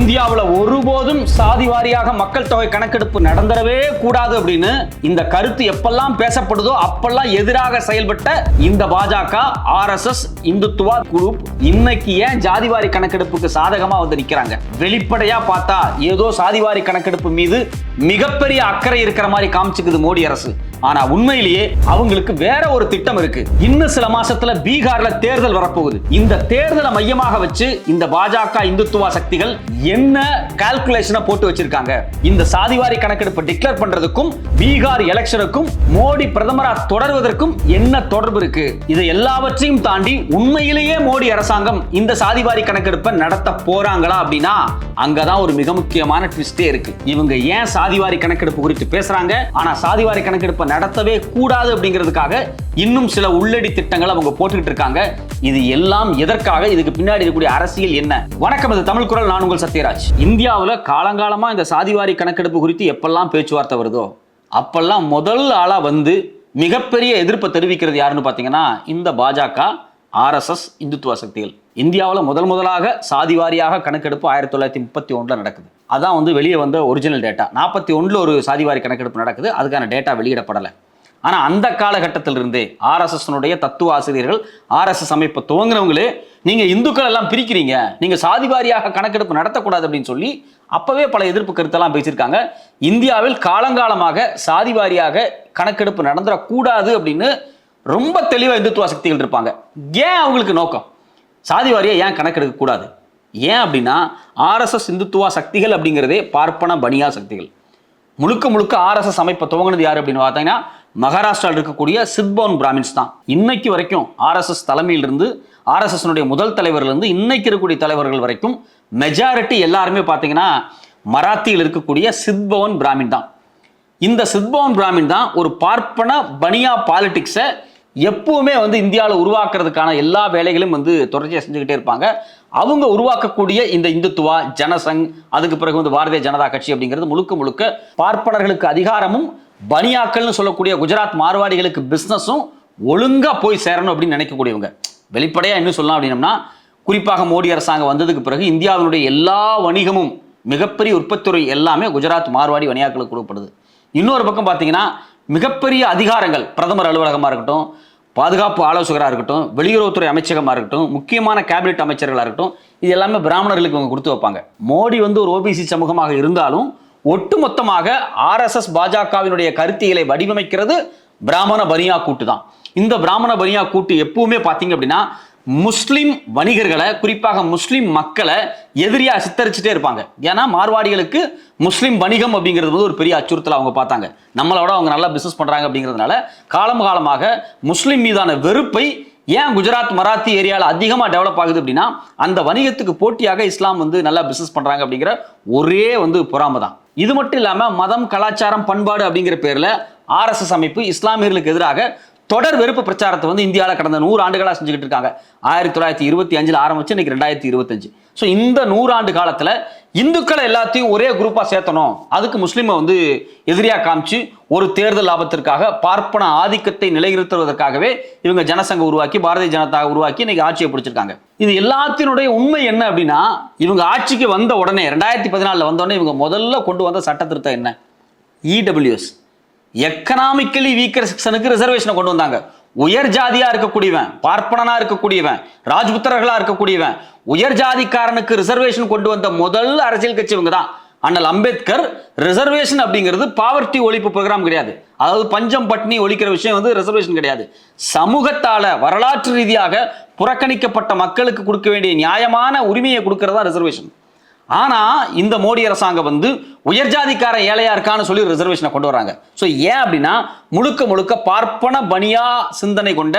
இந்தியாவுல ஒருபோதும் சாதி வாரியாக மக்கள் தொகை கணக்கெடுப்பு நடந்துடவே கூடாது அப்படின்னு இந்த கருத்து எப்பெல்லாம் பேசப்படுதோ அப்பெல்லாம் எதிராக செயல்பட்ட இந்த பாஜக ஆர்எஸ்எஸ் இந்துத்துவா குரூப் இன்னைக்கு ஏன் ஜாதிவாரி கணக்கெடுப்புக்கு சாதகமா வந்து நிக்கிறாங்க? வெளிப்படையா பார்த்தா ஏதோ சாதிவாரி கணக்கெடுப்பு மீது மிகப்பெரிய அக்கறை இருக்கிற மாதிரி காமிச்சுக்குது மோடி அரசு. ஆனா உண்மையிலேயே அவங்களுக்கு வேற ஒரு திட்டம் இருக்கு. இன்னும் சில மாசத்துல பீகார்ல தேர்தல் வரப்போகுது. இந்த தேர்தலை மையமாக வச்சு இந்த பாஜக இந்துத்துவா சக்திகள் என்ன கால்குலேஷனை போட்டு வச்சிருக்காங்க? இந்த சாதிவாரி கணக்கெடுப்பு டிக்ளேர் பண்றதுக்கும் பீகார் எலெக்ஷனுக்கும் மோடி பிரதமரா தொடர்வதற்கும் என்ன தொடர்பு இருக்கு? இது எல்லாவற்றையும் தாண்டி உண்மையிலேயே மோடி அரசாங்கம் இந்த சாதிவாரி கணக்கெடுப்பை நடத்த போறாங்களா அப்படின்னா அங்கதான் ஒரு மிக முக்கியமான ட்விஸ்டே இருக்கு. இவங்க ஏன் சாதிவாரி கணக்கெடுப்பு குறித்து பேசுறாங்க? ஆனா சாதிவாரி கணக்கெடுப்பை நடத்தவே கூடாது அப்படிங்கிறதுக்காக இன்னும் சில உள்ளடி திட்டங்களை அவங்க போட்டுக்கிட்டு இருக்காங்க. இது எல்லாம் எதற்காக? இதுக்கு பின்னாடி இருக்கக்கூடிய அரசியல் என்ன? வணக்கம் இது தமிழ் குரல். நான் உங்கள் சத்யராஜ். இந்தியாவில் காலங்காலமாக இந்த சாதிவாரி கணக்கெடுப்பு குறித்து எப்பெல்லாம் பேச்சுவார்த்தை வருதோ அப்பெல்லாம் முதல் ஆளாக வந்து மிகப்பெரிய எதிர்ப்பை தெரிவிக்கிறது யாருன்னு பார்த்தீங்கன்னா இந்த பாஜக ஆர்எஸ்எஸ் இந்துத்துவ சக்திகள். இந்தியாவில் முதல் முதலாக சாதி வாரியாக கணக்கெடுப்பு ஆயிரத்தி தொள்ளாயிரத்தி முப்பத்தி ஒன்றில் நடக்குது. அதான் வந்து வெளியே வந்த ஒரிஜினல் டேட்டா நாற்பத்தி ஒன்றில் ஒரு சாதிவாரி கணக்கெடுப்பு நடக்குது. அதுக்கான டேட்டா வெளியிடப்படலை. ஆனால் அந்த காலகட்டத்திலிருந்தே ஆர்எஸ்எஸ்னுடைய தத்துவ ஆசிரியர்கள் ஆர்எஸ்எஸ் அமைப்பை துவங்கினவங்களே நீங்கள் இந்துக்கள் எல்லாம் பிரிக்கிறீங்க. நீங்கள் சாதி வாரியாக கணக்கெடுப்பு நடத்தக்கூடாது அப்படின்னு சொல்லி அப்போவே பல எதிர்ப்பு கருத்தெல்லாம் பேசியிருக்காங்க. இந்தியாவில் காலங்காலமாக சாதி வாரியாக கணக்கெடுப்பு நடந்துடக்கூடாது அப்படின்னு ரொம்ப தெளிவாக இந்துத்துவ சக்திகள் இருப்பாங்க. ஏன் அவங்களுக்கு நோக்கம்? சாதி வாரியை ஏன் கணக்கெடுக்க கூடாது? ஏன் அப்படின்னா ஆர்எஸ்எஸ் இந்துத்துவா சக்திகள் அப்படிங்கிறதே பார்ப்பன பனியா சக்திகள். முழுக்க முழுக்க ஆர்எஸ்எஸ் அமைப்பை துவங்கினது யார் அப்படின்னு பார்த்தீங்கன்னா மகாராஷ்டிராவில் இருக்கக்கூடிய சித்பவன் பிராமின்ஸ் தான். இன்னைக்கு வரைக்கும் ஆர்எஸ்எஸ் தலைமையிலிருந்து ஆர்எஸ்எஸ்னுடைய முதல் தலைவர்லேருந்து இன்னைக்கு இருக்கக்கூடிய தலைவர்கள் வரைக்கும் மெஜாரிட்டி எல்லாருமே பார்த்தீங்கன்னா மராத்தியில் இருக்கக்கூடிய சித்பவன் பிராமின் தான். இந்த சித்பவன் பிராமின் தான் ஒரு பார்ப்பன பனியா பாலிடிக்ஸை எப்பவுமே வந்து இந்தியாவில் உருவாக்குறதுக்கான எல்லா வேலைகளும் வந்து தொடர்ச்சியாக செஞ்சுக்கிட்டே இருப்பாங்க. அவங்க உருவாக்கக்கூடிய இந்த இந்துத்துவா ஜனசங் அதுக்கு பிறகு வந்து பாரதிய ஜனதா கட்சி அப்படிங்கிறது முழுக்க முழுக்க பார்ப்பனர்களுக்கு அதிகாரமும் பனியாக்கள்னு சொல்லக்கூடிய குஜராத் மார்வாடிகளுக்கு பிஸ்னஸும் ஒழுங்காக போய் சேரணும் அப்படின்னு நினைக்கக்கூடியவங்க. வெளிப்படையாக என்ன சொல்லலாம் அப்படின்னம்னா குறிப்பாக மோடி அரசாங்கம் வந்ததுக்கு பிறகு இந்தியாவினுடைய எல்லா வணிகமும் மிகப்பெரிய உற்பத்தித்துறை எல்லாமே குஜராத் மார்வாடி வணியாக்களுக்கு கொடுக்கப்படுது. இன்னொரு பக்கம் பார்த்தீங்கன்னா மிகப்பெரிய அதிகாரங்கள் பிரதமர் அலுவலகமாக இருக்கட்டும் பாதுகாப்பு ஆலோசகராக இருக்கட்டும் வெளியுறவுத்துறை அமைச்சகமாக இருக்கட்டும் முக்கியமான கேபினெட் அமைச்சர்களாக இருக்கட்டும் இது எல்லாமே பிராமணர்களுக்கு இவங்க கொடுத்து வைப்பாங்க. மோடி வந்து ஒரு ஓபிசி சமூகமாக இருந்தாலும் ஒட்டுமொத்தமாக ஆர்எஸ்எஸ் பாஜகவினுடைய கருத்தியலை வடிவமைக்கிறது பிராமண பனியா கூட்டு தான். இந்த பிராமண பனியா கூட்டு எப்பவுமே பார்த்தீங்க அப்படின்னா முஸ்லிம் வணிகர்களை குறிப்பாக முஸ்லிம் மக்களை எதிரியா சித்தரிச்சுட்டே இருப்பாங்க. ஏன்னா மார்வாடிகளுக்கு முஸ்லிம் வணிகம் அப்படிங்கிறது வந்து ஒரு பெரிய அச்சுறுத்தல் அவங்க பார்த்தாங்க. நம்மளோட அவங்க நல்லா பிசினஸ் பண்றாங்க அப்படிங்கிறதுனால காலம் காலமாக முஸ்லிம் மீதான வெறுப்பை ஏன் குஜராத் மராத்தி ஏரியாவில் அதிகமாக டெவலப் ஆகுது அப்படின்னா அந்த வணிகத்துக்கு போட்டியாக இஸ்லாம் வந்து நல்லா பிசினஸ் பண்ணுறாங்க அப்படிங்கிற ஒரே வந்து பொறாமை தான். இது மட்டும் இல்லாமல் மதம் கலாச்சாரம் பண்பாடு அப்படிங்கிற பேரில் ஆர்எஸ்எஸ் அமைப்பு இஸ்லாமியர்களுக்கு எதிராக தொடர் வெறுப்பு பிரச்சாரத்தை வந்து இந்தியாவில் கடந்த நூறு ஆண்டுகளாக செஞ்சுக்கிட்டு இருக்காங்க. ஆயிரத்தி தொள்ளாயிரத்தி இருபத்தி அஞ்சில் ஆரம்பிச்சு இன்னைக்கு ரெண்டாயிரத்தி இருபத்தஞ்சு. ஸோ இந்த நூறாண்டு காலத்தில் இந்துக்களை எல்லாத்தையும் ஒரே குரூப்பாக சேர்த்தணும். அதுக்கு முஸ்லீமை வந்து எதிரியாக காமிச்சு ஒரு தேர்தல் லாபத்திற்காக பார்ப்பன ஆதிக்கத்தை நிலைநிறுத்துவதற்காகவே இவங்க ஜனசங்க உருவாக்கி பாரதிய ஜனதா உருவாக்கி இன்னைக்கு ஆட்சியை பிடிச்சிருக்காங்க. இது எல்லாத்தினுடைய உண்மை என்ன அப்படின்னா இவங்க ஆட்சிக்கு வந்த உடனே ரெண்டாயிரத்தி பதினாலில் வந்தோடனே இவங்க முதல்ல கொண்டு வந்த சட்ட திருத்தம் என்ன இடபிள்யூஎஸ் எக்கனாமிக்கலி வீக்கர் செக்ஷனுக்கு ரிசர்வேஷனை கொண்டு வந்தாங்க. உயர் ஜாதியா இருக்கக்கூடியவன் பார்ப்பனனா இருக்கக்கூடியவன் ராஜ்புத்திரர்களா இருக்கக்கூடியவன் உயர் ஜாதிக்காரனுக்கு ரிசர்வேஷன் கொண்டு வந்த முதல் அரசியல் கட்சி இவங்க தான் அண்ணல் அம்பேத்கர் ரிசர்வேஷன் அப்படிங்கிறது பாவர்ட்டி ஒழிப்பு ப்ரோக்ராம் கிடையாது. அதாவது பஞ்சம் பட்னி ஒழிக்கிற விஷயம் வந்து ரிசர்வேஷன் கிடையாது. சமூகத்தால வரலாற்று ரீதியாக புறக்கணிக்கப்பட்ட மக்களுக்கு கொடுக்க வேண்டிய நியாயமான உரிமையை கொடுக்கறதா ரிசர்வேஷன் ஆனால் இந்த மோடி அரசாங்கம் வந்து உயர் ஜாதிக்கார ஏழையா இருக்கான்னு சொல்லி ரிசர்வேஷனை கொண்டு வராங்க. ஸோ ஏன் அப்படின்னா முழுக்க முழுக்க பார்ப்பன பனியா சிந்தனை கொண்ட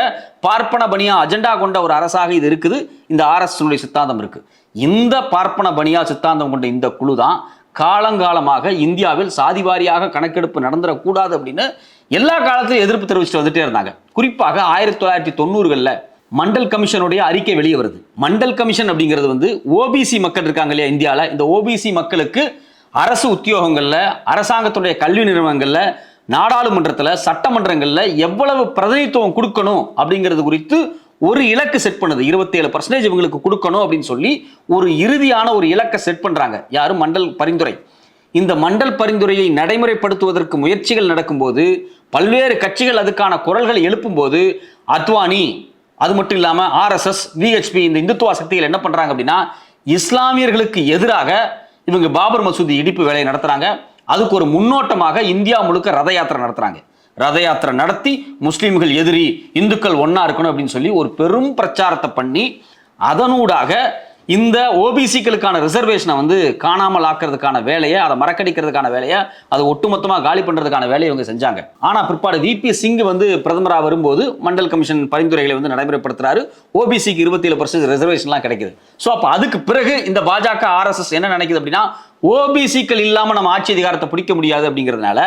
பார்ப்பன பனியா அஜெண்டா கொண்ட ஒரு அரசாக இது இருக்குது. இந்த ஆர்எஸ்னுடைய சித்தாந்தம் இருக்கு. இந்த பார்ப்பன பனியா சித்தாந்தம் கொண்ட இந்த குழு தான் காலங்காலமாக இந்தியாவில் சாதி வாரியாக கணக்கெடுப்பு நடந்துடக்கூடாது அப்படின்னு எல்லா காலத்திலும் எதிர்ப்பு தெரிவிச்சுட்டு வந்துட்டே இருந்தாங்க. குறிப்பாக ஆயிரத்தி தொள்ளாயிரத்தி தொண்ணூறுகளில் மண்டல் கமிஷனுடைய அறிக்கை வெளியே வருது. மண்டல் கமிஷன் அப்படிங்கிறது வந்து ஓபிசி மக்கள் இருக்காங்க இல்லையா இந்தியாவில் இந்த ஓபிசி மக்களுக்கு அரசு உத்தியோகங்களில் அரசாங்கத்துடைய கல்வி நிறுவனங்களில் நாடாளுமன்றத்தில் சட்டமன்றங்களில் எவ்வளவு பிரதிநிதித்துவம் கொடுக்கணும் அப்படிங்கிறது குறித்து ஒரு இலக்கு செட் பண்ணுது. இருபத்தேழு பர்சன்டேஜ் இவங்களுக்கு கொடுக்கணும் அப்படின்னு சொல்லி ஒரு இறுதியான ஒரு இலக்கை செட் பண்ணுறாங்க யாரும் மண்டல் பரிந்துரை. இந்த மண்டல் பரிந்துரையை நடைமுறைப்படுத்துவதற்கு முயற்சிகள் நடக்கும்போது பல்வேறு கட்சிகள் அதுக்கான குரல்களை எழுப்பும்போது அத்வானி அது மட்டும் இல்லாமல் ஆர்எஸ்எஸ் விஹெச்பி இந்த இந்துத்துவா சக்திகள் என்ன பண்ணுறாங்க அப்படின்னா இஸ்லாமியர்களுக்கு எதிராக இவங்க பாபர் மசூதி இடிப்பு வேலையை நடத்துகிறாங்க அதுக்கு ஒரு முன்னோட்டமாக இந்தியா முழுக்க ரத யாத்திரை நடத்துகிறாங்க ரத யாத்திரை நடத்தி முஸ்லீம்கள் எதிரி இந்துக்கள் ஒன்றா இருக்கணும் அப்படின்னு சொல்லி ஒரு பெரும் பிரச்சாரத்தை பண்ணி அதனூடாக இந்த ஓபிசிக்களுக்கான ரிசர்வேஷனை வந்து காணாமல் ஆக்கிறதுக்கான வேலையை அதை மறக்கடிக்கிறதுக்கான வேலையை அதை ஒட்டுமொத்தமாக காலி பண்ணுறதுக்கான வேலையை இவங்க செஞ்சாங்க. ஆனால் பிற்பாடு விபி சிங் வந்து பிரதமராக வரும்போது மண்டல் கமிஷன் பரிந்துரைகளை வந்து நடைமுறைப்படுத்துறாரு. ஓபிசிக்கு இருபத்தி ஏழு பர்சன்ட் ரிசர்வேஷன்லாம் கிடைக்குது. ஸோ அப்போ அதுக்கு பிறகு இந்த பாஜக ஆர்எஸ்எஸ் என்ன நினைக்குது அப்படின்னா ஓபிசிக்கள் இல்லாமல் நம்ம ஆட்சி அதிகாரத்தை பிடிக்க முடியாது அப்படிங்கிறதுனால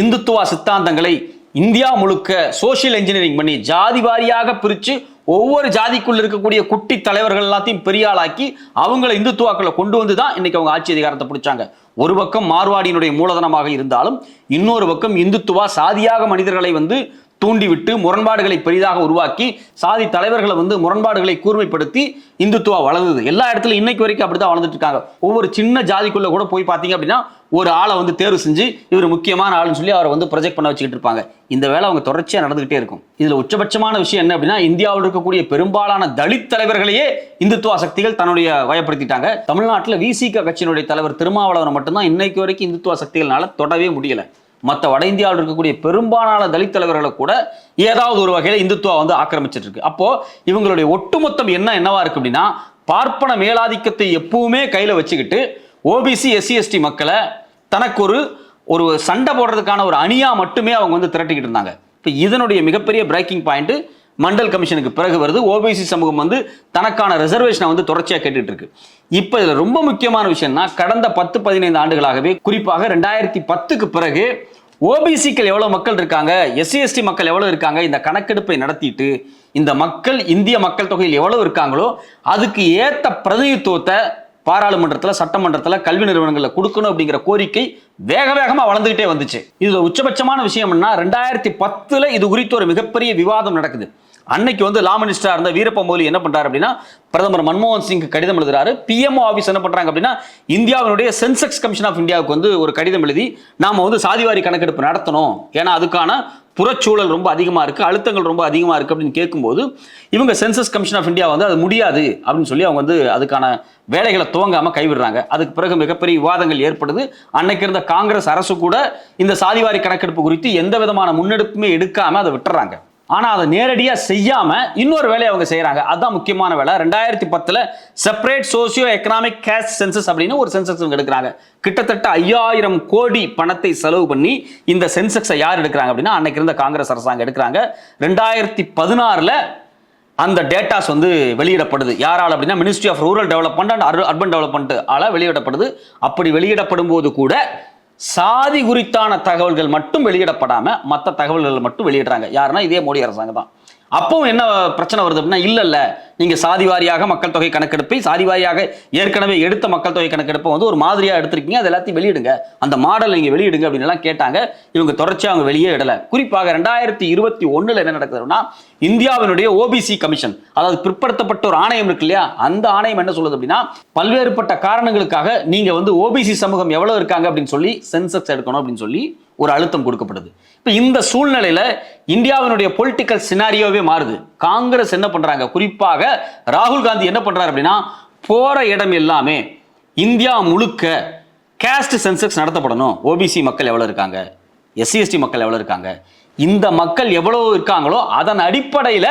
இந்துத்துவ சித்தாந்தங்களை இந்தியா முழுக்க சோஷியல் இன்ஜினியரிங் பண்ணி ஜாதி வாரியாக பிரித்து ஒவ்வொரு ஜாதிக்குள்ள இருக்கக்கூடிய குட்டி தலைவர்கள் எல்லாத்தையும் பெரிய ஆளாக்கி அவங்கள இந்துத்துவாக்களை கொண்டு வந்து தான் இன்னைக்கு அவங்க ஆட்சி அதிகாரத்தை பிடிச்சாங்க. ஒரு பக்கம் மார்வாடியினுடைய மூலதனமாக இருந்தாலும் இன்னொரு பக்கம் இந்துத்துவா சாதியாக மனிதர்களை வந்து தூண்டிவிட்டு முரண்பாடுகளை பெரிதாக உருவாக்கி சாதி தலைவர்களை வந்து முரண்பாடுகளை கூர்மைப்படுத்தி இந்துத்துவா வளர்ந்தது. எல்லா இடத்துலையும் இன்னைக்கு வரைக்கும் அப்படிதான் வளர்ந்துட்டு இருக்காங்க. ஒவ்வொரு சின்ன ஜாதிக்குள்ள கூட போய் பார்த்தீங்க அப்படின்னா ஒரு ஆளை வந்து தேர்வு செஞ்சு இவர் முக்கியமான ஆளுன்னு சொல்லி அவரை வந்து ப்ரொஜெக்ட் பண்ண வச்சுக்கிட்டு இருப்பாங்க. இந்த வேலை அவங்க தொடர்ச்சியாக நடந்துகிட்டே இருக்கும். இதுல உச்சபட்சமான விஷயம் என்ன அப்படின்னா இந்தியாவில் இருக்கக்கூடிய பெரும்பாலான தலித் தலைவர்களையே இந்துத்துவ சக்திகள் தன்னுடைய வயப்படுத்திட்டாங்க. தமிழ்நாட்டில் விசிக கட்சியினுடைய தலைவர் திருமாவளவனை மட்டும்தான் இன்னைக்கு வரைக்கும் இந்துத்துவ சக்திகள்னால தொடவே முடியல. மற்ற வட இந்தியாவில் இருக்கக்கூடிய பெரும்பாலான தலித் தலைவர்களை கூட ஏதாவது ஒரு வகையில் இந்துத்துவா வந்து ஆக்கிரமிச்சிட்டு இருக்கு. அப்போ இவங்களுடைய ஒட்டுமொத்தம் என்ன என்னவா இருக்கு அப்படின்னா பார்ப்பன மேலாதிக்கத்தை எப்பவுமே கையில வச்சுக்கிட்டு ஓபிசி எஸ்சி எஸ்டி மக்களை தனக்கு ஒரு ஒரு சண்டை போடுறதுக்கான ஒரு அணியா மட்டுமே அவங்க வந்து திரட்டிக்கிட்டு இருந்தாங்க. இப்போ இதனுடைய மிகப்பெரிய பிரேக்கிங் பாயிண்ட் மண்டல் கமிஷனுக்கு பிறகு வருது. ஓபிசி சமூகம் வந்து தனக்கான ரிசர்வேஷனை வந்து தொடர்ச்சியாக கேட்டுட்டு இருக்கு இப்போ இதில் ரொம்ப முக்கியமான விஷயம்னா கடந்த பத்து பதினைந்து ஆண்டுகளாகவே குறிப்பாக ரெண்டாயிரத்தி பத்துக்கு பிறகு ஓபிசிக்கள் எவ்வளோ மக்கள் இருக்காங்க எஸ்சி எஸ்டி மக்கள் எவ்வளோ இருக்காங்க இந்த கணக்கெடுப்பை நடத்திட்டு இந்த மக்கள் இந்திய மக்கள் தொகையில் எவ்வளோ இருக்காங்களோ அதுக்கு ஏற்ற பிரதிநிதித்துவத்தை பாராளுமன்றத்தில் சட்டமன்றத்தில் கல்வி நிறுவனங்களில் கொடுக்கணும் அப்படிங்கிற கோரிக்கை வேக வேகமாக வளர்ந்துகிட்டே வந்துச்சு. இதில் உச்சபட்சமான விஷயம் என்ன ரெண்டாயிரத்தி பத்தில் இது குறித்து ஒரு மிகப்பெரிய விவாதம் நடக்குது. அன்னைக்கு வந்து லா மினிஸ்டராக இருந்த வீரப்ப மொழி என்ன பண்ணுறாரு அப்படின்னா பிரதமர் மன்மோகன் சிங் கடிதம் எழுதுறாரு. பிஎம்ஓ ஆஃபீஸ் என்ன பண்ணுறாங்க அப்படின்னா இந்தியாவினுடைய சென்செக்ஸ் கமிஷன் ஆஃப் இந்தியாவுக்கு வந்து ஒரு கடிதம் எழுதி நாம் வந்து சாதிவாரி கணக்கெடுப்பு நடத்தணும். ஏன்னா அதுக்கான புறச்சூழல் ரொம்ப அதிகமாக இருக்குது அழுத்தங்கள் ரொம்ப அதிகமாக இருக்குது அப்படின்னு கேட்கும்போது இவங்க சென்சஸ் கமிஷன் ஆஃப் இந்தியா வந்து அது முடியாது அப்படின்னு சொல்லி அவங்க வந்து அதுக்கான வேலைகளை துவங்காமல் கைவிடுறாங்க. அதுக்கு பிறகு மிகப்பெரிய விவாதங்கள் ஏற்படுது. அன்னைக்கு இருந்த காங்கிரஸ் அரசு கூட இந்த சாதிவாரி கணக்கெடுப்பு குறித்து எந்த விதமான முன்னெடுப்புமே எடுக்காமல் அதை விட்டுறாங்க. ஆனால் அதை நேரடியாக செய்யாமல் இன்னொரு வேலையை அவங்க செய்கிறாங்க அதுதான் முக்கியமான வேலை. ரெண்டாயிரத்தி பத்தில் separate socio economic caste census அப்படின்னு ஒரு சென்சஸ் எடுக்கிறாங்க. கிட்டத்தட்ட ஐயாயிரம் கோடி பணத்தை செலவு பண்ணி இந்த சென்செக்ஸை யார் எடுக்கிறாங்க அப்படின்னா அன்னைக்கு இருந்த காங்கிரஸ் அரசாங்கம் எடுக்கிறாங்க. ரெண்டாயிரத்தி பதினாறில் அந்த டேட்டாஸ் வந்து வெளியிடப்படுது. யாரால் அப்படின்னா ministry of rural development and urban development ஆல வெளியிடப்படுது. அப்படி வெளியிடப்படும் போது கூட சாதி குறித்தான தகவல்கள் மட்டும் வெளியிடப்படாம மற்ற தகவல்கள் மட்டும் வெளியிடுறாங்க. யாருன்னா இதே மோடி அரசாங்கம் தான். அப்பவும் என்ன பிரச்சனை வருது அப்படின்னா இல்லை இல்லை நீங்கள் சாதி வாரியாக மக்கள் தொகை கணக்கெடுப்பை சாதி வாரியாக ஏற்கனவே எடுத்த மக்கள் தொகை கணக்கெடுப்பை வந்து ஒரு மாதிரியாக எடுத்திருக்கீங்க அது எல்லாத்தையும் வெளியிடுங்க. அந்த மாடல் நீங்கள் வெளியிடுங்க அப்படின்லாம் கேட்டாங்க. இவங்க தொடர்ச்சியாக அவங்க வெளியே இடலை. குறிப்பாக ரெண்டாயிரத்தி இருபத்தி ஒன்றில் என்ன நடக்குதுன்னா இந்தியாவினுடைய ஓபிசி கமிஷன் அதாவது பிற்படுத்தப்பட்ட ஒரு ஆணையம் இருக்கு இல்லையா? அந்த ஆணையம் என்ன சொல்லுது அப்படின்னா பல்வேறுபட்ட காரணங்களுக்காக நீங்கள் வந்து ஓபிசி சமூகம் எவ்வளோ இருக்காங்க அப்படின்னு சொல்லி சென்சஸ் எடுக்கணும் அப்படின்னு சொல்லி ஒரு அழுத்தம் கொடுக்கப்படுது. இப்போ இந்த சூழ்நிலையில இந்தியாவினுடைய பொலிட்டிக்கல் சினாரியோவே மாறுது. காங்கிரஸ் என்ன பண்றாங்க? குறிப்பாக ராகுல் காந்தி என்ன பண்றாரு அப்படின்னா போற இடம் எல்லாமே இந்தியா முழுக்க கேஸ்ட் சென்செக்ஸ் நடத்தப்படணும். ஓபிசி மக்கள் எவ்வளோ இருக்காங்க? எஸ்சிஎஸ்டி மக்கள் எவ்வளோ இருக்காங்க? இந்த மக்கள் எவ்வளோ இருக்காங்களோ அதன் அடிப்படையில்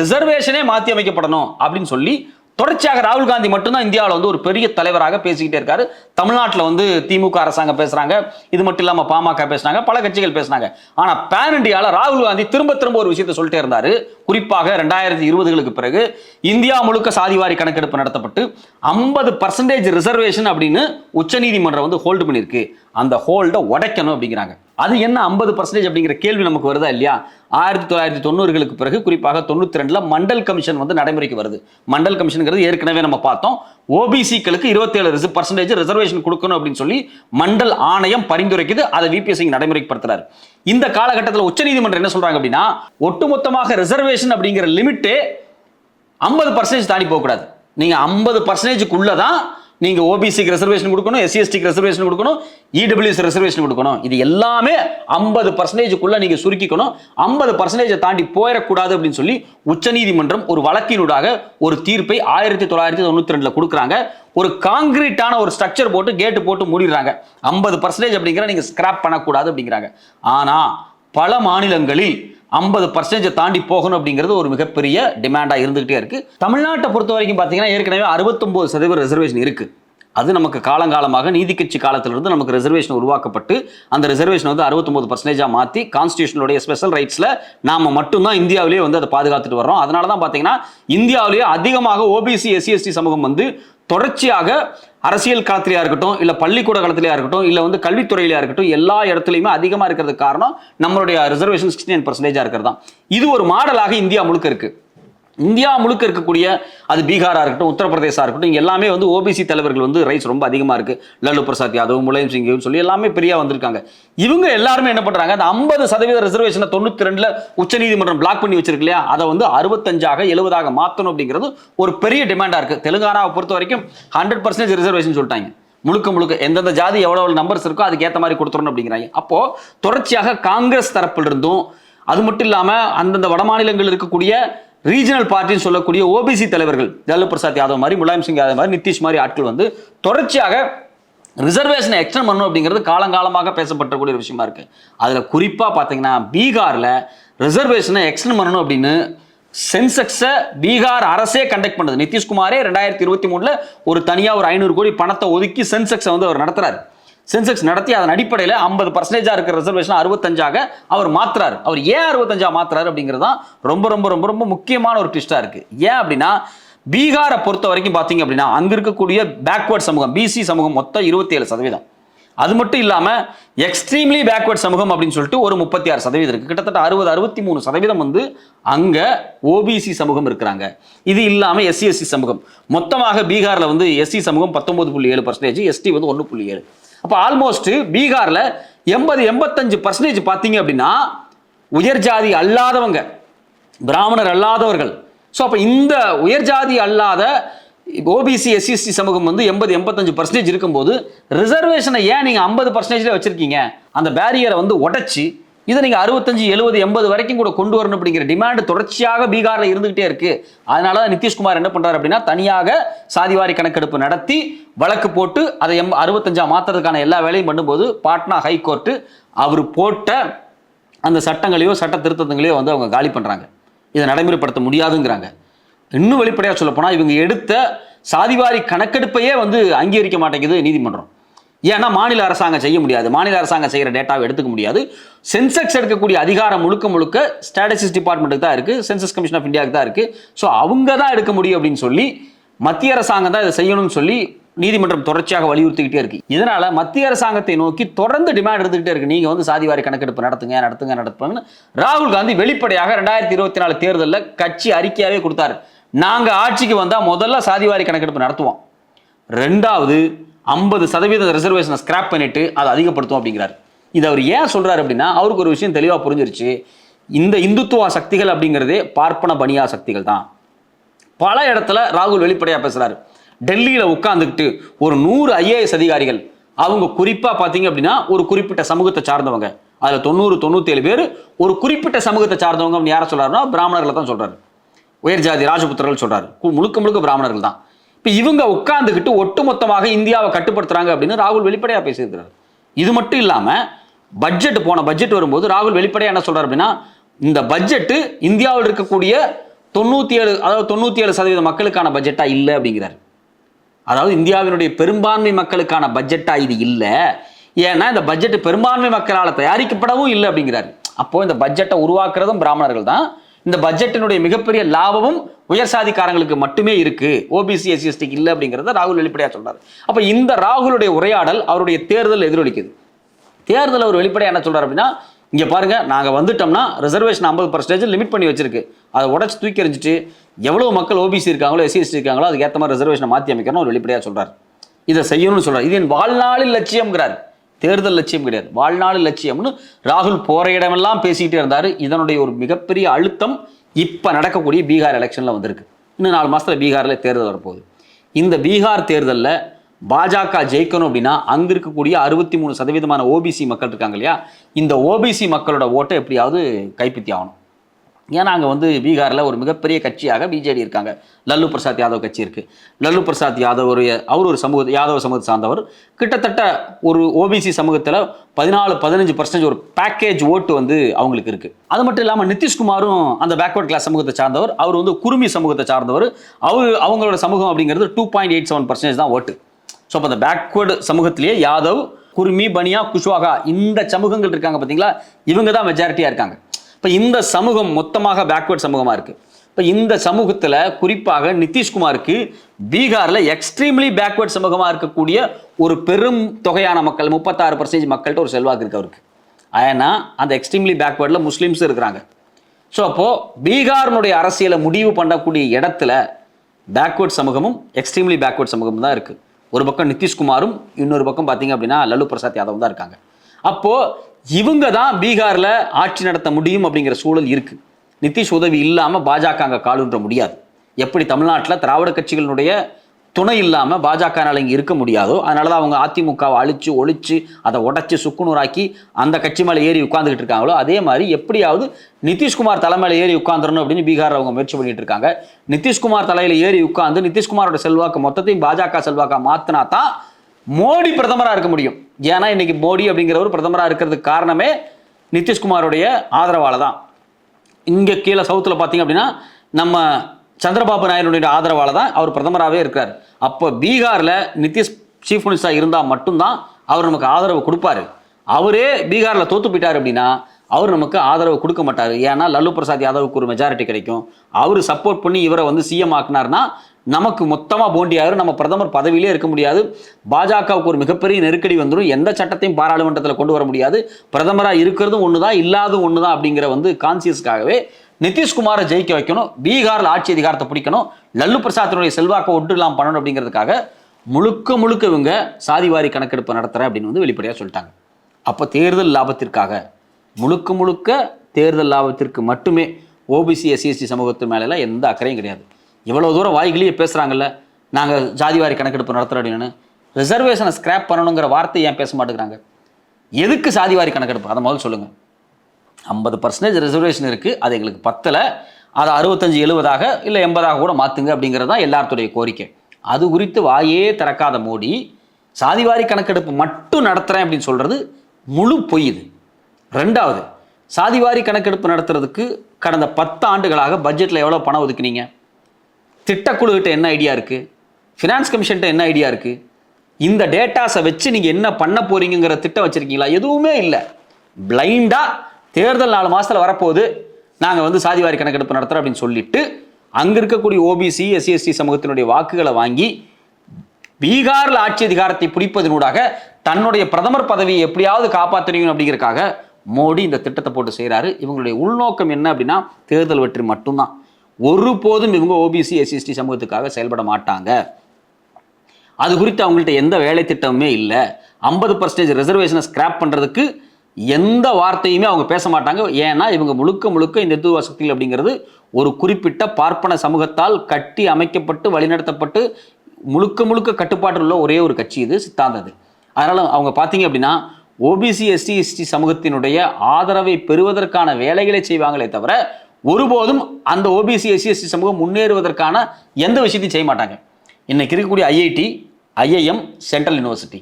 ரிசர்வேஷனே மாற்றி அமைக்கப்படணும் அப்படின்னு சொல்லி தொடர்ச்சியாக ராகுல் காந்தி மட்டும்தான் இந்தியாவில் வந்து ஒரு பெரிய தலைவராக பேசிக்கிட்டே இருக்காரு. தமிழ்நாட்டில் வந்து திமுக அரசாங்கம் பேசுறாங்க. இது மட்டும் இல்லாமல் பாமக பேசுனாங்க பல கட்சிகள் பேசுனாங்க ஆனால் பேன் இண்டியாவில் ராகுல் காந்தி திரும்ப திரும்ப ஒரு விஷயத்தை சொல்லிட்டே இருந்தாரு. குறிப்பாக ரெண்டாயிரத்தி இருபதுகளுக்கு பிறகு இந்தியா முழுக்க சாதிவாரி கணக்கெடுப்பு நடத்தப்பட்டு ஐம்பது பர்சன்டேஜ் ரிசர்வேஷன் அப்படின்னு உச்சநீதிமன்றம் வந்து ஹோல்டு பண்ணியிருக்கு. அந்த ஹோல்டை உடைக்கணும் அப்படிங்கிறாங்க. அது என்ன ஐம்பது பர்சன்டேஜ் அப்படிங்கிற கேள்வி நமக்கு வருதா இல்லையா? ஆயிரத்தி தொள்ளாயிரத்தி தொண்ணூறுகளுக்கு பிறகு குறிப்பாக தொண்ணூத்தி ரெண்டுல மண்டல் கமிஷன் வந்து நடைமுறைக்கு வருது. மண்டல் கமிஷனுங்கிறது ஏற்கனவே நம்ம பார்த்தோம். ஓபிசிக்களுக்கு இருபத்தேழு பர்சன்டேஜ் ரிசர்வேஷன் கொடுக்கணும் அப்படின்னு சொல்லி மண்டல் ஆணையம் பரிந்துரைக்குது. அதை விபிஎஸ் சிங் நடைமுறைப்படுத்துறாரு. இந்த காலகட்டத்தில் உச்சநீதிமன்றம் என்ன சொல்றாங்க அப்படின்னா ஒட்டுமொத்தமாக ரிசர்வேஷன் அப்படிங்கிற லிமிட்டே ஐம்பது பர்சன்டேஜ் தாண்டி போகக்கூடாது. நீங்க ஐம்பது பர்சன்டேஜுக்குள்ளே தான் நீங்கள் ஓபிசிக்கு ரிசர்வேஷன் கொடுக்கணும் எஸ்சிஎஸ்டிக்கு ரிசர்வேஷன் கொடுக்கணும் இடபிள்யூஸ் ரிசர்வேஷன் கொடுக்கணும். இது எல்லாமே ஐம்பது பர்சன்டேஜுக்குள்ள நீங்கள் சுருக்கிக்கணும். ஐம்பது பர்சன்டேஜை தாண்டி போயிடக்கூடாது அப்படின்னு சொல்லி உச்சநீதிமன்றம் ஒரு வழக்கினூடாக ஒரு தீர்ப்பை ஆயிரத்தி தொள்ளாயிரத்தி தொண்ணூற்றி ரெண்டில் கொடுக்குறாங்க. ஒரு காங்கிரீட்டான ஒரு ஸ்ட்ரக்சர் போட்டு கேட்டு போட்டு மூடிடுறாங்க. ஐம்பது பர்சன்டேஜ் அப்படிங்கிற நீங்கள் ஸ்கிராப் பண்ணக்கூடாது அப்படிங்கிறாங்க. ஆனால் பல மாநிலங்களில் ஐம்பது பர்சன்டேஜ் தாண்டி போகணும் அப்படிங்கிறது ஒரு மிகப்பெரிய டிமாண்டாக இருந்துகிட்டே இருக்கு. தமிழ்நாட்டை பொறுத்த வரைக்கும் பார்த்தீங்கன்னா ஏற்கனவே அறுபத்தொம்போது சதவீத ரிசர்வேஷன் இருக்கு. அது நமக்கு காலங்காலமாக நீதி கட்சி காலத்திலிருந்து நமக்கு ரிசர்வேஷன் உருவாக்கப்பட்டு அந்த ரிசர்வேஷன் வந்து அறுபத்தொம்பது பர்சன்டேஜாக மாற்றி கான்ஸ்டியூஷனுடைய ஸ்பெஷல் ரைட்ஸில் நாம் மட்டும்தான் இந்தியாவிலேயே வந்து அதை பாதுகாத்துட்டு வர்றோம். அதனால தான் பார்த்தீங்கன்னா இந்தியாவிலேயே அதிகமாக ஓபிசி எஸ்சி எஸ்டி சமூகம் வந்து தொடர்ச்சியாக அரசியல் களத்திலையா இருக்கட்டும் இல்லை பள்ளிக்கூட களத்திலையா இருக்கட்டும் இல்லை வந்து கல்வித்துறையிலையா இருக்கட்டும் எல்லா இடத்துலையுமே அதிகமாக இருக்கிறதுக்கு காரணம் நம்மளுடைய ரிசர்வேஷன் சிக்ஸ்டி நைன் பர்சன்டேஜாக இருக்கிறது தான். இது ஒரு மாடலாக இந்தியா முழுக்க இருக்கு. இந்தியா முழுக்க இருக்கக்கூடிய அது பீகாரா இருக்கட்டும் உத்தரப்பிரதேசா இருக்கட்டும் எல்லாமே வந்து ஓபிசி தலைவர்கள் வந்து ரைஸ் ரொம்ப அதிகமா இருக்கு. லல்லு பிரசாத் யாதவ் முலாயம் சிங் சொல்லி எல்லாமே பெரியா வந்திருக்காங்க. இவங்க எல்லாருமே என்ன பண்றாங்க அந்த ஐம்பது சதவீத ரிசர்வேஷனை தொண்ணூத்தி ரெண்டுல உச்சநீதிமன்றம் பிளாக் பண்ணி வச்சிருக்கு இல்லையா அதை வந்து அறுபத்தஞ்சாக எழுபதாக மாத்தணும் அப்படிங்கிறது ஒரு பெரிய டிமாண்டா இருக்கு. தெலுங்கானாவை பொறுத்த வரைக்கும் ஹண்ட்ரட் பர்சன்டேஜ் ரிசர்வேஷன் சொல்லிட்டாங்க. முழுக்க முழுக்க எந்தெந்த ஜாதி எவ்வளோ நம்பர்ஸ் இருக்கோ அதுக்கு ஏற்ற மாதிரி கொடுத்துடணும் அப்படிங்கிறாங்க. அப்போ தொடர்ச்சியாக காங்கிரஸ் தரப்பில் இருந்தும் அது மட்டும் இல்லாமல் அந்தந்த வடமாநிலங்கள் இருக்கக்கூடிய ரீஜனல் பார்ட்டின்னு சொல்லக்கூடிய ஓபிசி தலைவர்கள் லாலு பிரசாத் யாதவ் மாதிரி முலாயம் சிங் யாதவ் மாதிரி நிதிஷ் மாதிரி ஆட்கள் வந்து தொடர்ச்சியாக ரிசர்வேஷனை எக்ஸ்டெண்ட் பண்ணணும் அப்படிங்கிறது காலங்காலமாக பேசப்பட்டக்கூடிய ஒரு விஷயமா இருக்கு. அதில் குறிப்பாக பார்த்தீங்கன்னா பீகாரில் ரிசர்வேஷனை எக்ஸ்டெண்ட் பண்ணணும் அப்படின்னு சென்செக்ஸை பீகார் அரசே கண்டக்ட் பண்ணுது. நிதிஷ்குமாரே ரெண்டாயிரத்தி இருபத்தி மூணில் ஒரு தனியாக ஒரு ஐநூறு கோடி பணத்தை ஒதுக்கி சென்செக்ஸை வந்து அவர் நடத்துறாரு. சென்செக்ஸ் நடத்தி அதன் அடிப்படையில் ஐம்பது பர்சன்டேஜாக இருக்கிற ரிசர்வேஷன் அறுபத்தஞ்சாக அவர் மாத்துறாரு. அவர் ஏன் அறுபத்தஞ்சாக மாத்துறாரு அப்படிங்கிறது தான் ரொம்ப ரொம்ப ரொம்ப ரொம்ப முக்கியமான ஒரு ட்விஸ்டா இருக்குது ஏன் அப்படின்னா பீகாரை பொறுத்த வரைக்கும் பார்த்தீங்க அப்படின்னா அங்கே இருக்கக்கூடிய பேக்வேர்ட் சமூகம் பிசி சமூகம் மொத்தம் இருபத்தி ஏழு சதவீதம். அது மட்டும் இல்லாமல் எக்ஸ்ட்ரீம்லி பேக்வர்ட் சமூகம் அப்படின்னு சொல்லிட்டு ஒரு முப்பத்தி ஆறு சதவீதம் இருக்குது கிட்டத்தட்ட அறுபது அறுபத்தி மூணு சதவீதம் வந்து அங்கே ஓபிசி சமூகம் இருக்கிறாங்க. இது இல்லாமல் எஸ்சி எஸ்சி சமூகம். மொத்தமாக பீகாரில் வந்து எஸ்சி சமூகம் பத்தொம்பது புள்ளி ஏழு பர்சன்டேஜ் எஸ்டி வந்து ஒன்று புள்ளி ஏழு. அப்போ ஆல்மோஸ்ட் பீகாரில் எண்பது எண்பத்தஞ்சு பர்சன்டேஜ் பார்த்தீங்க அப்படின்னா உயர் ஜாதி அல்லாதவங்க பிராமணர் அல்லாதவர்கள். ஸோ அப்போ இந்த உயர் ஜாதி அல்லாத ஓபிசி எஸ்சிஎஸ்டி சமூகம் வந்து எண்பது எண்பத்தஞ்சு பர்சன்டேஜ் இருக்கும்போது ரிசர்வேஷனை ஏன் நீங்கள் ஐம்பது பர்சன்டேஜில் வச்சுருக்கீங்க? அந்த பேரியரை வந்து உடைச்சி இதை நீங்கள் அறுபத்தஞ்சு எழுபது எண்பது வரைக்கும் கூட கொண்டு வரணும் அப்படிங்கிற டிமாண்ட் தொடர்ச்சியாக பீகாரில் இருந்துகிட்டே இருக்கு. அதனால தான் நிதிஷ்குமார் என்ன பண்றாரு அப்படின்னா தனியாக சாதிவாரி கணக்கெடுப்பு நடத்தி வழக்கு போட்டு அதை எம் அறுபத்தஞ்சா மாத்துறதுக்கான எல்லா வேலையும் பண்ணும்போது பாட்னா ஹைகோர்ட்டு அவர் போட்ட அந்த சட்டங்களையோ சட்ட திருத்தங்களையோ வந்து அவங்க காலி பண்றாங்க. இதை நடைமுறைப்படுத்த முடியாதுங்கிறாங்க. இன்னும் வெளிப்படையாக சொல்ல போனால் இவங்க எடுத்த சாதிவாரி கணக்கெடுப்பையே வந்து அங்கீகரிக்க மாட்டேங்குது நீதிமன்றம். ஏன்னா மாநில அரசாங்கம் செய்ய முடியாது. மாநில அரசாங்கம் செய்கிற டேட்டாவை எடுத்துக்க முடியாது. சென்செக்ஸ் எடுக்கக்கூடிய அதிகாரம் முழுக்க முழுக்க ஸ்டாட்டிஸ்டிக்ஸ் டிபார்ட்மெண்ட்டுக்கு தான் இருக்குது சென்சஸ் கமிஷன் ஆஃப் இந்தியாவுக்கு தான் இருக்குது ஸோ அவங்க தான் எடுக்க முடியும் அப்படின்னு சொல்லி மத்திய அரசாங்கம் தான் இதை செய்யணும்னு சொல்லி நீதிமன்றம் தொடர்ச்சியாக வலியுறுத்திக்கிட்டே இருக்கு. இதனால மத்திய அரசாங்கத்தை நோக்கி தொடர்ந்து டிமாண்ட் எடுத்துக்கிட்டே இருக்கு. நீங்க வந்து சாதிவாரி கணக்கெடுப்பு நடத்துங்க நடத்துங்க நடத்துங்கன்னு ராகுல் காந்தி வெளிப்படையாக ரெண்டாயிரத்தி இருபத்தி நாலு தேர்தலில் கட்சி அறிக்கையாவே கொடுத்தாரு. நாங்க ஆட்சிக்கு வந்தா முதல்ல சாதிவாரி கணக்கெடுப்பு நடத்துவோம். ரெண்டாவது ஐம்பது சதவீத ரிசர்வேஷனை ஸ்கிராப் பண்ணிட்டு அதை அதிகப்படுத்தும் அப்படிங்கிறார். இது அவர் ஏன் சொல்கிறார் அப்படின்னா அவருக்கு ஒரு விஷயம் தெளிவாக புரிஞ்சிருச்சு. இந்த இந்துத்துவா சக்திகள் அப்படிங்கிறதே பார்ப்பன பணியா சக்திகள் தான். பல இடத்துல ராகுல் வெளிப்படையாக பேசுகிறார் டெல்லியில் உட்காந்துக்கிட்டு ஒரு நூறு ஐஏஎஸ் அதிகாரிகள் அவங்க குறிப்பாக பார்த்தீங்க அப்படின்னா ஒரு குறிப்பிட்ட சமூகத்தை சார்ந்தவங்க. அதில் தொண்ணூறு தொண்ணூற்றேழு ஏழு பேர் ஒரு குறிப்பிட்ட சமூகத்தை சார்ந்தவங்க அப்படின்னு யாரை சொல்கிறாருன்னா பிராமணர்களை தான் சொல்கிறார் உயர் ஜாதி ராஜபுத்திரர்கள் சொல்கிறார் முழுக்க முழுக்க பிராமணர்கள் தான். இப்போ இவங்க உட்கார்ந்துக்கிட்டு ஒட்டுமொத்தமாக இந்தியாவை கட்டுப்படுத்துறாங்க அப்படின்னு ராகுல் வெளிப்படையாக பேசியிருக்கிறார். இது மட்டும் இல்லாமல் பட்ஜெட் போன பட்ஜெட் வரும்போது ராகுல் வெளிப்படையாக என்ன சொல்கிறார் அப்படின்னா இந்த பட்ஜெட்டு இந்தியாவில் இருக்கக்கூடிய தொண்ணூற்றி ஏழு அதாவது தொண்ணூற்றி ஏழு சதவீத மக்களுக்கான பட்ஜெட்டாக இல்லை அப்படிங்கிறார். அதாவது இந்தியாவினுடைய பெரும்பான்மை மக்களுக்கான பட்ஜெட்டாக இது இல்லை. ஏன்னா இந்த பட்ஜெட் பெரும்பான்மை மக்களால் தயாரிக்கப்படவும் இல்லை அப்படிங்கிறாரு. அப்போது இந்த பட்ஜெட்டை உருவாக்குறதும் பிராமணர்கள் தான் இந்த பட்ஜெட்டினுடைய மிகப்பெரிய லாபமும் உயர் சாதிக்காரங்களுக்கு மட்டுமே இருக்கு. ஓபிசி எஸ்சி எஸ்டிக்கு இல்லை அப்படிங்கிறத ராகுல் வெளிப்படையாக சொல்றாரு. அப்போ இந்த ராகுலுடைய உரையாடல் அவருடைய தேர்தல் எதிரொலிக்குது. தேர்தல் அவர் வெளிப்படையாக என்ன சொல்றாரு அப்படின்னா இங்கே பாருங்க நாங்கள் வந்துட்டோம்னா ரிசர்வேஷன் ஐம்பது பர்சன்டேஜ் லிமிட் பண்ணி வச்சிருக்கு. அதை உடச்சு தூக்கி எறிஞ்சிட்டு எவ்வளோ மக்கள் ஓபிசி இருக்காங்களோ எஸ்சி எஸ்டி இருக்காங்களோ அதுக்கேற்ற மாதிரி ரிசர்வேஷனை மாற்றி அமைக்கணும் அவர் வெளிப்படையாக சொல்றாரு. இதை செய்யணும்னு சொல்கிறார் இது என் வாழ்நாளில் லட்சியம்ங்கிறார். தேர்தல் லட்சியம் கிடையாது. வாழ்நாள் லட்சியம்னு ராகுல் போற இடமெல்லாம் பேசிக்கிட்டே இருந்தாரு. இதனுடைய ஒரு மிகப்பெரிய அழுத்தம் இப்ப நடக்கக்கூடிய பீகார் எலெக்ஷன்ல வந்திருக்கு. இன்னும் நாலு மாசத்துல பீகார்ல தேர்தல் வரப்போகுது. இந்த பீகார் தேர்தலில் பாஜக ஜெயிக்கணும் அப்படின்னா அங்க இருக்கக்கூடிய அறுபத்தி மூணு சதவீதமான ஓபிசி மக்கள் இருக்காங்க இல்லையா? இந்த ஓபிசி மக்களோட ஓட்டை எப்படியாவது கைப்பற்றி ஆகணும். ஏன்னா அங்கே வந்து பீகாரில் ஒரு மிகப்பெரிய கட்சியாக பிஜேடி இருக்காங்க. லல்லு பிரசாத் யாதவ் கட்சி இருக்குது லல்லு பிரசாத் யாதவ் ஒரு அவர் ஒரு சமூக யாதவ சமூகத்தை சார்ந்தவர். கிட்டத்தட்ட ஒரு ஓபிசி சமூகத்தில் பதினாலு பதினஞ்சு பர்சன்டேஜ் ஒரு பேக்கேஜ் ஓட்டு வந்து அவங்களுக்கு இருக்குது அது மட்டும் இல்லாமல் நிதிஷ்குமாரும் அந்த பேக்வர்ட் கிளாஸ் சமூகத்தை சார்ந்தவர். அவர் வந்து குருமி சமூகத்தை சார்ந்தவர். அவர் அவங்களோட சமூகம் அப்படிங்கிறது two point eight seven percentage தான் ஓட்டு. ஸோ அப்போ அந்த பேக்வேர்டு சமூகத்திலேயே யாதவ் குருமி பனியா குஷ்வாகா இந்த சமூகங்கள் இருக்காங்க பார்த்தீங்களா இவங்க தான் மெஜாரிட்டியாக இருக்காங்க. இப்போ இந்த சமூகம் மொத்தமாக பேக்வேர்ட் சமூகமாக இருக்குது இப்போ இந்த சமூகத்தில் குறிப்பாக நிதிஷ்குமாருக்கு பீகாரில் எக்ஸ்ட்ரீம்லி பேக்வேர்ட் சமூகமாக இருக்கக்கூடிய ஒரு பெரும் தொகையான மக்கள் முப்பத்தாறு பர்சன்டேஜ் மக்கள்கிட்ட ஒரு செல்வாக்கு இருக்கு அவருக்கு. ஏன்னா அந்த எக்ஸ்ட்ரீம்லி பேக்வேர்டில் முஸ்லீம்ஸ் இருக்கிறாங்க. ஸோ அப்போது பீகாரினுடைய அரசியலை முடிவு பண்ணக்கூடிய இடத்துல பேக்வேர்ட் சமூகமும் எக்ஸ்ட்ரீம்லி பேக்வேர்ட் சமூகமும் தான் இருக்குது ஒரு பக்கம் நிதிஷ்குமாரும் இன்னொரு பக்கம் பார்த்தீங்க அப்படின்னா லல்லு பிரசாத் யாதவ் தான் இருக்காங்க. அப்போது இவங்க தான் பீகாரில் ஆட்சி நடத்த முடியும் அப்படிங்கிற சூழல் இருக்குது நிதிஷ் உதவி இல்லாமல் பாஜக அங்கே காலுன்ற முடியாது. எப்படி தமிழ்நாட்டில் திராவிட கட்சிகளினுடைய துணை இல்லாமல் பாஜகனால் இங்கே இருக்க முடியாதோ அதனால தான் அவங்க அதிமுகவை அழிச்சு ஒழிச்சு அதை உடச்சி சுக்குநூறாக்கி அந்த கட்சி மேலே ஏறி உட்காந்துக்கிட்டு இருக்காங்களோ அதே மாதிரி எப்படியாவது நிதிஷ்குமார் தலைமையில் ஏறி உட்காந்துடணும் அப்படின்னு பீகார் அவங்க முயற்சி பண்ணிட்டு இருக்காங்க. நிதிஷ்குமார் தலையில் ஏறி உட்காந்து நிதிஷ்குமாரோட செல்வாக்கு மொத்தத்தையும் பாஜக செல்வாக்கா மாத்தினா தான் மோடி பிரதமராக இருக்க முடியும். ஏன்னா இன்னைக்கு மோடி அப்படிங்கிறவர் பிரதமராக இருக்கிறதுக்கு காரணமே நிதிஷ்குமாருடைய ஆதரவால் தான் இங்கே கீழே சவுத்தில் பார்த்தீங்க அப்படின்னா நம்ம சந்திரபாபு நாயுடுடைய ஆதரவால் தான் அவர் பிரதமராகவே இருக்கார் அப்போ பீகாரில் நிதிஷ் சீஃப் மினிஸ்டராக இருந்தால் மட்டும்தான் அவர் நமக்கு ஆதரவு கொடுப்பார். அவரே பீகாரில் தோத்து போயிட்டார் அப்படின்னா அவர் நமக்கு ஆதரவு கொடுக்க மாட்டார். ஏன்னா லல்லு பிரசாத் யாதவுக்கு ஒரு மெஜாரிட்டி கிடைக்கும். அவர் சப்போர்ட் பண்ணி இவரை வந்து சிஎம் ஆக்குனார்னா நமக்கு மொத்தமாக போண்டி நம்ம பிரதமர் பதவியிலே இருக்க முடியாது. பாஜகவுக்கு ஒரு மிகப்பெரிய நெருக்கடி வந்துடும் எந்த சட்டத்தையும் பாராளுமன்றத்தில் கொண்டு வர முடியாது. பிரதமராக இருக்கிறதும் ஒன்று தான் இல்லாததும் ஒன்று தான் அப்படிங்கிற வந்து கான்சியஸ்க்காகவே நிதிஷ்குமாரை ஜெயிக்க வைக்கணும். பீகாரில் ஆட்சி அதிகாரத்தை பிடிக்கணும். லல்லு பிரசாத்தினுடைய செல்வாக்கை ஒட்டு இல்லாமல் பண்ணணும் அப்படிங்கிறதுக்காக முழுக்க முழுக்க இவங்க சாதிவாரி கணக்கெடுப்பு நடத்துகிறேன் அப்படின்னு வந்து வெளிப்படையாக சொல்லிட்டாங்க. அப்போ தேர்தல் லாபத்திற்காக முழுக்க முழுக்க தேர்தல் லாபத்திற்கு மட்டுமே ஓபிசி எஸ்சிஎஸ்டி சமூகத்து மேலெல்லாம் எந்த அக்கறையும் கிடையாது. இவ்வளோ தூரம் வாய்கிலேயே பேசுகிறாங்கல்ல நாங்கள் ஜாதிவாரி கணக்கெடுப்பு நடத்துகிறோம் அப்படின்னு ரிசர்வேஷனை ஸ்கிராப் பண்ணணுங்கிற வார்த்தை ஏன் பேச மாட்டேங்கிறாங்க? எதுக்கு சாதிவாரி கணக்கெடுப்பு? அதை முதல்ல சொல்லுங்கள் ஐம்பது பர்சன்டேஜ் ரிசர்வேஷன் இருக்குது அது எங்களுக்கு பத்தலை. அதை அறுபத்தஞ்சு எழுபதாக இல்லை எண்பதாக கூட மாற்றுங்க அப்படிங்கிறது தான் எல்லாத்துடைய கோரிக்கை. அது குறித்து வாயே திறக்காத மோடி சாதிவாரி கணக்கெடுப்பு மட்டும் நடத்துகிறேன் அப்படின்னு சொல்கிறது முழு பொய் இது. ரெண்டாவது சாதிவாரி கணக்கெடுப்பு நடத்துறதுக்கு கடந்த பத்து ஆண்டுகளாக பட்ஜெட்டில் எவ்வளோ பணம் ஒதுக்குனீங்க? திட்டக்குழுக்கிட்ட என்ன ஐடியா இருக்குது ஃபினான்ஸ் கமிஷன்கிட்ட என்ன ஐடியா இருக்குது இந்த டேட்டாஸை வச்சு நீங்கள் என்ன பண்ண போறீங்கிற திட்டம் வச்சுருக்கீங்களா? எதுவுமே இல்லை. பிளைண்டாக தேர்தல் நாலு மாதத்தில் வரப்போகுது நாங்கள் வந்து சாதிவாரி கணக்கெடுப்பு நடத்துகிறோம் அப்படின்னு சொல்லிட்டு அங்கே இருக்கக்கூடிய ஓபிசி எஸ்சி எஸ்டி சமூகத்தினுடைய வாக்குகளை வாங்கி பீகாரில் ஆட்சி அதிகாரத்தை பிடிப்பதனூடாக தன்னுடைய பிரதமர் பதவியை எப்படியாவது காப்பாற்றணும் அப்படிங்கிறதுக்காக மோடி இந்த திட்டத்தை போட்டு செய்கிறாரு இவங்களுடைய உள்நோக்கம் என்ன அப்படின்னா தேர்தல் வெற்றி மட்டும்தான். ஒருபோதும் இவங்க ஓபிசி எஸ்சிஎஸ்டி சமூகத்துக்காக செயல்பட மாட்டாங்க. அது குறித்து அவங்கள்ட்ட எந்த வேலை திட்டமுமே இல்லை. ஐம்பது பர்சன்டேஜ் ரிசர்வேஷனை ஸ்கிராப் பண்ணுறதுக்கு எந்த வார்த்தையுமே அவங்க பேச மாட்டாங்க. ஏன்னா இவங்க முழுக்க முழுக்க இந்த இந்துவ சக்திகள் அப்படிங்கிறது ஒரு குறிப்பிட்ட பார்ப்பன சமூகத்தால் கட்டி அமைக்கப்பட்டு வழிநடத்தப்பட்டு முழுக்க முழுக்க கட்டுப்பாட்டில் உள்ள ஒரே ஒரு கட்சி இது சித்தாந்தது அதனால் அவங்க பார்த்தீங்க அப்படின்னா ஓபிசி எஸ்டி எஸ்டி சமூகத்தினுடைய ஆதரவை பெறுவதற்கான வேலைகளை செய்வாங்களே தவிர ஒருபோதும் அந்த ஓபிசி எஸ்சிஎஸ்டி சமூகம் முன்னேறுவதற்கான எந்த விஷயத்தையும் செய்ய மாட்டாங்க. இன்னைக்கு இருக்கக்கூடிய ஐஐடி ஐஐஎம் சென்ட்ரல் யூனிவர்சிட்டி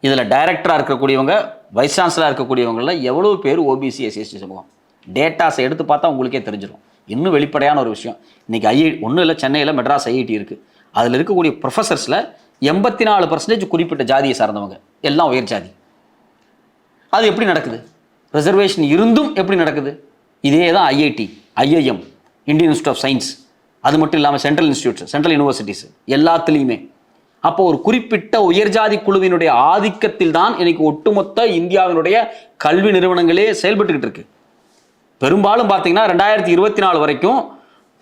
இதில் டைரக்டராக இருக்கக்கூடியவங்க வைஸ் சான்சலராக இருக்கக்கூடியவங்களில் எவ்வளோ பேர் ஓபிசி எஸ்சிஎஸ்டி சமூகம்? டேட்டாஸை எடுத்து பார்த்தா உங்களுக்கே தெரிஞ்சிடும் இன்னும் வெளிப்படையான ஒரு விஷயம். இன்றைக்கி ஐஐ ஒன்றும் இல்லை சென்னையில் மெட்ராஸ் ஐஐடி இருக்குது அதில் இருக்கக்கூடிய ப்ரொஃபஸர்ஸில் எண்பத்தி நாலு பர்சன்டேஜ் குறிப்பிட்ட ஜாதியை சார்ந்தவங்க. எல்லாம் உயர் ஜாதி. அது எப்படி நடக்குது? ரிசர்வேஷன் இருந்தும் எப்படி நடக்குது? இதே தான் IIT IIM Indian institute of science அது மட்டும் இல்லாமல் சென்ட்ரல் இன்ஸ்டியூட்ஸ் சென்ட்ரல் யூனிவர்சிட்டிஸ் எல்லாத்துலேயுமே. அப்போ ஒரு குறிப்பிட்ட உயர்ஜாதி குழுவினுடைய ஆதிக்கத்தில் தான் இன்னைக்கு ஒட்டுமொத்த இந்தியாவினுடைய கல்வி நிறுவனங்களே செயல்பட்டுக்கிட்டு இருக்கு. பெரும்பாலும் பார்த்தீங்கன்னா ரெண்டாயிரத்தி இருபத்தி நாலு வரைக்கும்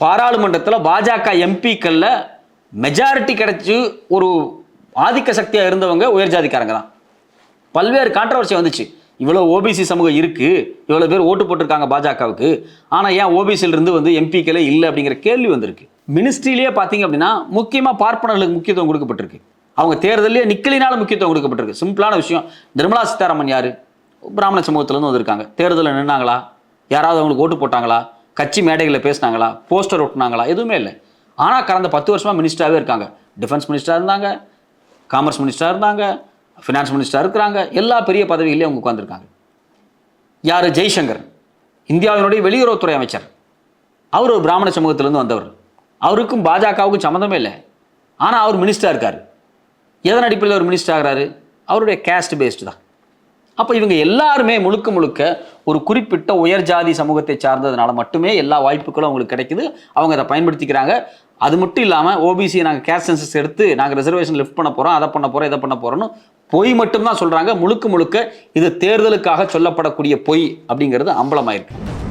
பாராளுமன்றத்தில் பாஜக எம்பிக்களில் மெஜாரிட்டி கிடைச்சி ஒரு ஆதிக்க சக்தியாக இருந்தவங்க உயர்ஜாதிக்காரங்க தான். பல்வேறு கான்ட்ரவர்சி வந்துச்சு. இவ்வளோ ஓபிசி சமூகம் இருக்குது இவ்வளோ பேர் ஓட்டு போட்டிருக்காங்க பாஜகவுக்கு. ஆனால் ஏன் ஓபிசியிலிருந்து வந்து எம்பிக்களே இல்லை அப்படிங்கிற கேள்வி வந்திருக்கு. மினிஸ்ட்ரியிலேயே பார்த்தீங்க அப்படின்னா முக்கியமாக பார்ப்பனர்களுக்கு முக்கியத்துவம் கொடுக்கப்பட்டிருக்கு. அவங்க தேர்தலே நிக்கலினால முக்கியத்துவம் கொடுக்கப்பட்டிருக்கு. சிம்பிளான விஷயம் நிர்மலா சீதாராமன் யார்? பிராமண சமூகத்திலேருந்து வந்திருக்காங்க. தேர்தலில் நின்னாங்களா? யாராவது அவங்களுக்கு ஓட்டு போட்டாங்களா? கட்சி மேடைகளில் பேசினாங்களா? போஸ்டர் ஒட்டினாங்களா? எதுவுமே இல்லை. ஆனால் கடந்த பத்து வருஷமாக மினிஸ்டராகவே இருக்காங்க. டிஃபென்ஸ் மினிஸ்டராக இருந்தாங்க காமர்ஸ் மினிஸ்டராக இருந்தாங்க ஃபினான்ஸ் மினிஸ்டர் இருக்கிறாங்க. எல்லா பெரிய பதவிகளையும் அவங்க உட்காந்துருக்காங்க யார்? ஜெய்சங்கர். இந்தியாவினுடைய வெளியுறவுத்துறை அமைச்சர். அவர் ஒரு பிராமண சமூகத்திலேருந்து வந்தவர். அவருக்கும் பாஜகவுக்கும் சம்மந்தமே இல்லை. ஆனால் அவர் மினிஸ்டராக இருக்கார். எதன் அடிப்படையில் அவர் மினிஸ்டர் ஆகிறாரு? அவருடைய கேஸ்ட் பேஸ்டு தான். அப்போ இவங்க எல்லாருமே முழுக்க முழுக்க ஒரு குறிப்பிட்ட உயர் ஜாதி சமூகத்தை சார்ந்ததுனால மட்டுமே எல்லா வாய்ப்புகளும் அவங்களுக்கு கிடைக்குது. அவங்க அதை பயன்படுத்திக்கிறாங்க. அது மட்டும் இல்லாமல் ஓபிசி நாங்கள் கேஸ்ட் சென்சஸ் எடுத்து நாங்கள் ரிசர்வேஷன் லிஃப்ட் பண்ண போகிறோம் அதை பண்ண போகிறோம் இதை பண்ண போகிறோம்னு பொய் மட்டும்தான் சொல்கிறாங்க முழுக்க முழுக்க இது தேர்தலுக்காக சொல்லப்படக்கூடிய பொய் அப்படிங்கிறது அம்பலமாயிருக்கு.